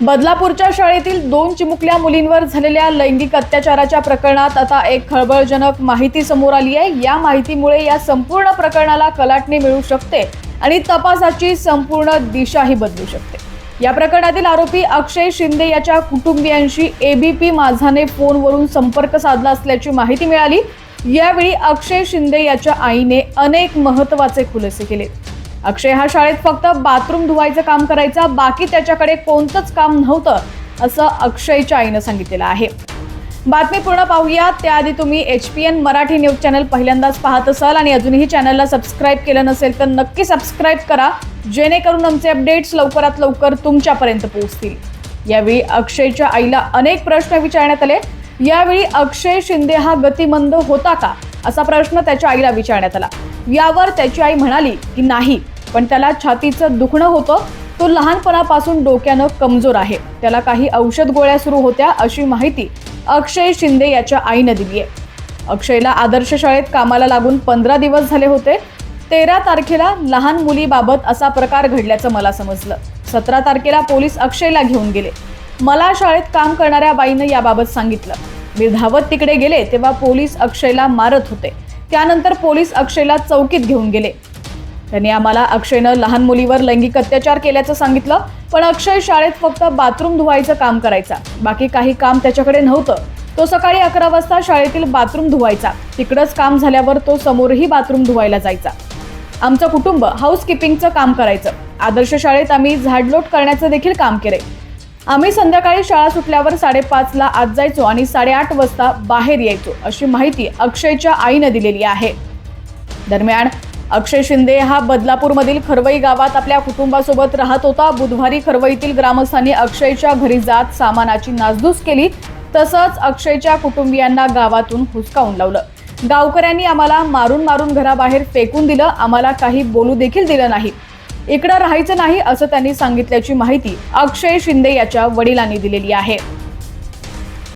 बदलापूरच्या शाळेतील दोन चिमुकल्या मुलींवर झालेल्या लैंगिक अत्याचाराच्या प्रकरणात आता एक खळबळजनक माहिती समोर आली आहे. या माहितीमुळे या संपूर्ण प्रकरणाला कलाटणी मिळू शकते आणि तपासाची संपूर्ण दिशाही बदलू शकते. या प्रकरणातील आरोपी अक्षय शिंदे याच्या कुटुंबियांशी एबीपी माझाने फोनवरून संपर्क साधला असल्याची माहिती मिळाली. यावेळी अक्षय शिंदे याच्या आईने अनेक महत्त्वाचे खुलासे केले. अक्षय हा शाळेत फक्त बाथरूम धुवायचं काम करायचा बाकी त्याच्याकडे कोणतंच काम नव्हतं असं अक्षयच्या आईनं सांगितलेलं आहे. बातमी पूर्ण पाहूया. त्याआधी तुम्ही H P N Marathi news channel पहिल्यांदाच पाहत असाल आणि अजूनही चॅनलला सबस्क्राईब केलं नसेल तर नक्की सबस्क्राईब करा जेणेकरून आमचे अपडेट्स लवकरात लवकर तुमच्यापर्यंत पोहोचतील. यावेळी अक्षयच्या आईला अनेक प्रश्न विचारण्यात आले. यावेळी अक्षय शिंदे हा गतिमंद होता का असा प्रश्न त्याच्या आईला विचारण्यात आला. यावर त्याची आई म्हणाली की नाही पण त्याला छातीचं दुखणं होतं. तो लहानपणापासून डोक्यानं कमजोर आहे. त्याला काही औषध गोळ्या सुरू होत्या अशी माहिती अक्षय शिंदे याच्या आईनं दिली आहे. अक्षयला आदर्श शाळेत कामाला लागून पंधरा दिवस झाले होते. तेरा तारखेला लहान मुलीबाबत असा प्रकार घडल्याचं मला समजलं. सतरा तारखेला पोलीस अक्षयला घेऊन गेले. मला शाळेत काम करणाऱ्या बाईनं याबाबत सांगितलं. मी धावत तिकडे गेले तेव्हा पोलीस अक्षयला मारत होते. त्यानंतर पोलीस अक्षयला चौकीत घेऊन गेले. त्यांनी आम्हाला अक्षयनं लहान मुलीवर लैंगिक अत्याचार केल्याचं सांगितलं पण अक्षय शाळेत फक्त बाथरूम धुवायचं काम करायचा. बाकी काही काम त्याच्याकडे नव्हतं. तो सकाळी अकरा वाजता शाळेतील बाथरूम धुवायचा. तिकडंच काम झाल्यावर तो समोरही बाथरूम धुवायला जायचा. आमचं कुटुंब हाऊसकीपिंगचं काम करायचं. आदर्श शाळेत आम्ही झाडलोट करण्याचं देखील काम केलंय. आम्ही संध्याकाळी शाळा सुटल्यावर साडेपाचला आत जायचो आणि साडेआठ वाजता बाहेर यायचो अशी माहिती अक्षयच्या आईनं दिलेली आहे. दरम्यान अक्षय शिंदे हा बदलापूरमधील खरवई गावात आपल्या कुटुंबासोबत राहत होता. बुधवारी खरवईतील ग्रामस्थांनी अक्षयच्या घरी जात सामानाची नासधूस केली तसंच अक्षयच्या कुटुंबियांना गावातून हुसकावून लावलं. गावकऱ्यांनी आम्हाला मारून मारून घराबाहेर फेकून दिलं आम्हाला काही बोलू देखील दिलं नाही. इकडं राहायचं नाही असं त्यांनी सांगितल्याची माहिती अक्षय शिंदे याच्या वडिलांनी दिलेली आहे.